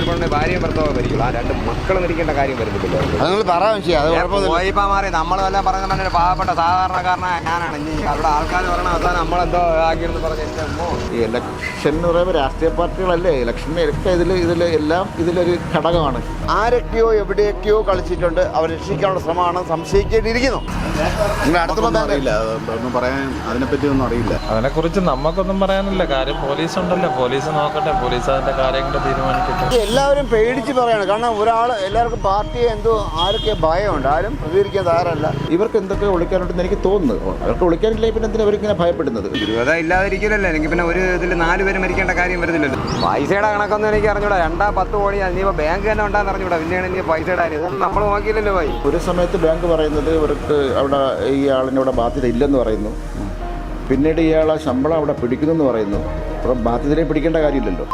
ചിലപ്പോൾ ഭാര്യയും ഭർത്താവും മരിക്കുള്ളൂ. ആ രണ്ട് മക്കൾ മരിക്കേണ്ട കാര്യം വരുന്നില്ല. അത് നിങ്ങൾ പറയാൻ ചെയ്യാം അത് കുഴപ്പമൊന്നുമില്ല. പോയിപ്പാ മാറി നമ്മളെല്ലാം പറയുന്ന പറഞ്ഞ പാവപ്പെട്ട സാധാരണക്കാരനായ ഞാനാണ്. ഇനി അവിടെ ആൾക്കാർ പറഞ്ഞ അവസാനം നമ്മളെന്തോ ആക്കിയെന്ന് പറഞ്ഞ എന്റെ അമ്മോ ഈ ഇലക്ഷൻ എന്ന് പറയുമ്പോൾ രാഷ്ട്രീയ പാർട്ടികളല്ലേ? ഇലക്ഷനൊക്കെ ഇതിൽ ഇതിൽ എല്ലാം ഇതിലൊരു ഘടകമാണ്. ആരൊക്കെയോ എവിടെയൊക്കെയോ കളിച്ചിട്ടുണ്ട്. അവർ രക്ഷിക്കാനുള്ള ശ്രമമാണ് സംശയിക്കേണ്ടിയിരിക്കുന്നു. നിങ്ങൾ അടുത്തുള്ള അറിയില്ല. ഒന്നും പറയാൻ അതിനെപ്പറ്റി ഒന്നും അറിയില്ല. അതിനെക്കുറിച്ച് നമുക്കൊന്നും പറയാനില്ല. കാര്യം പോലീസ് ഉണ്ടല്ലോ പോലീസ് നോക്കട്ടെ. പോലീസ് അതിന്റെ കാര്യങ്ങൾ തീരുമാനിക്കട്ടെ. എല്ലാവരും പേടിച്ച് പറയാണ്. കാരണം ഒരാൾ എല്ലാവർക്കും പാർട്ടിയെ എന്തോ ആരൊക്കെ ഭയമുണ്ട്. ആരും പ്രതികരിക്കാൻ തയ്യാറല്ല. ഇവർക്ക് എന്തൊക്കെ വിളിക്കാനുണ്ടെന്ന് എനിക്ക് തോന്നുന്നു. അവർക്ക് ഒളിക്കാനില്ലെങ്കിൽ പിന്നെ എന്തിനാ അവരിങ്ങനെ ഭയപ്പെടുന്നത്? ഇരുപത് ഇല്ലാതിരിക്കില്ലല്ലോ. എനിക്ക് പിന്നെ ഒരു ഇതിൽ നാല് പേര് മരിക്കേണ്ട കാര്യം വരുന്നില്ലല്ലോ. പൈസയുടെ കണക്കൊന്നും എനിക്ക് അറിഞ്ഞൂടാ. രണ്ടാ പത്ത് കോടി ഇനിയിപ്പോൾ ബാങ്ക് തന്നെ ഉണ്ടാന്ന് അറിഞ്ഞൂടാ. പിന്നെയാണ് ഇനി പൈസയുടെ കാര്യം. നമ്മൾ നോക്കിയില്ലല്ലോ ഭായി ഒരു സമയത്ത് ബാങ്ക് പറയുന്നത് ഇവർക്ക് അവിടെ ഈ ആളിനോട് ബാധ്യത ഇല്ലെന്ന് പറയുന്നു. പിന്നീട് ഇയാളെ ശമ്പളം അവിടെ പിടിക്കുന്നു എന്ന് പറയുന്നു. അപ്പം ബാധ്യതയെ പിടിക്കേണ്ട കാര്യമില്ലല്ലോ.